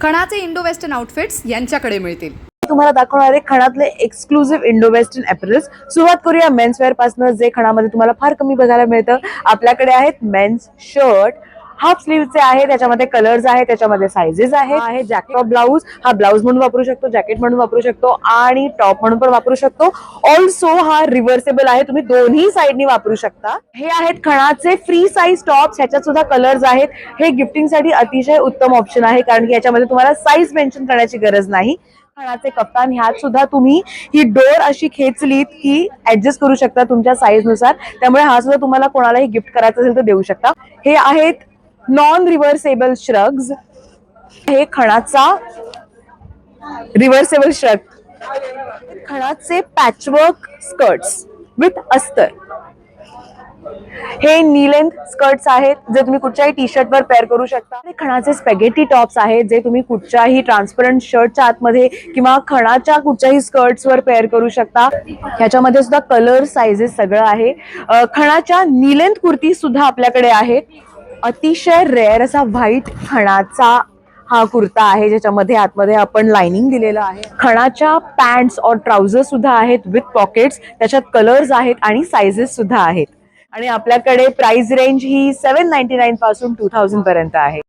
खणाचे Indo western outfits यांच्याकडे मिळतील. तुम्हाला दाखवणार आहे खणातले एक्सक्लुझिव्ह इंडो वेस्टर्न अपेरल्स सुरुवात करूया मेन्स वेअरपासून जे खणामध्ये तुम्हाला फार कमी बघायला मिळतं. आपल्याकडे आहेत मेन्स शर्ट हाफ स्लीवचे आहे त्याच्यामध्ये कलर्स आहे त्याच्यामध्ये सायझेस आहेत. आहे जॅकेट ब्लाऊज हा ब्लाऊज म्हणून वापरू शकतो जॅकेट म्हणून वापरू शकतो आणि टॉप म्हणून पण वापरू शकतो. ऑल्सो हा रिव्हर्सेबल आहे तुम्ही दोन्ही साईडनी वापरू शकता. हे आहेत खणाचे फ्री साईज टॉप्स ह्याच्यात सुद्धा कलर्स आहेत. हे गिफ्टिंगसाठी अतिशय उत्तम ऑप्शन आहे कारण की याच्यामध्ये तुम्हाला साईज मेन्शन करण्याची गरज नाही. खणाचे कप्तान ह्यात सुद्धा तुम्ही ही डोर अशी खेचलीत की ऍडजस्ट करू शकता तुमच्या साईजनुसार. त्यामुळे हा सुद्धा तुम्हाला कोणालाही गिफ्ट करायचा असेल तर देऊ शकता. हे आहेत नॉन रिव्हर्सेबल श्रग्स हे खणाचा रिव्हर्सेबल श्रग खणाचे पॅचवर्क स्कर्ट्स विथ अस्तर. हे नी लेंथ स्कर्ट्स आहेत जे तुम्ही कुठच्याही टी शर्ट वर पेअर करू शकता. खणाचे स्पेगेटी टॉप्स आहेत जे तुम्ही कुठच्याही ट्रान्सपरंट शर्टच्या आतमध्ये किंवा खणाच्या कुठच्याही स्कर्ट्स वर पेअर करू शकता. ह्याच्यामध्ये सुद्धा कलर साइजेस सगळं आहे. खणाच्या नी लेंथ कुर्ती सुद्धा आपल्याकडे आहेत अतिशय रेअर असा व्हाईट खणाचा हा कुर्ता आहे ज्याच्यामध्ये आतमध्ये आपण लाइनिंग दिलेलं आहे. खणाच्या पॅन्ट्स और ट्राउझर सुद्धा आहेत विथ पॉकेट्स त्याच्यात कलर्स आहेत आणि साइजेस सुद्धा आहेत. आणि आपल्याकडे प्राइस रेंज ही सेवन नाईन्टी नाईन पासून टू थाउजंड पर्यंत आहे.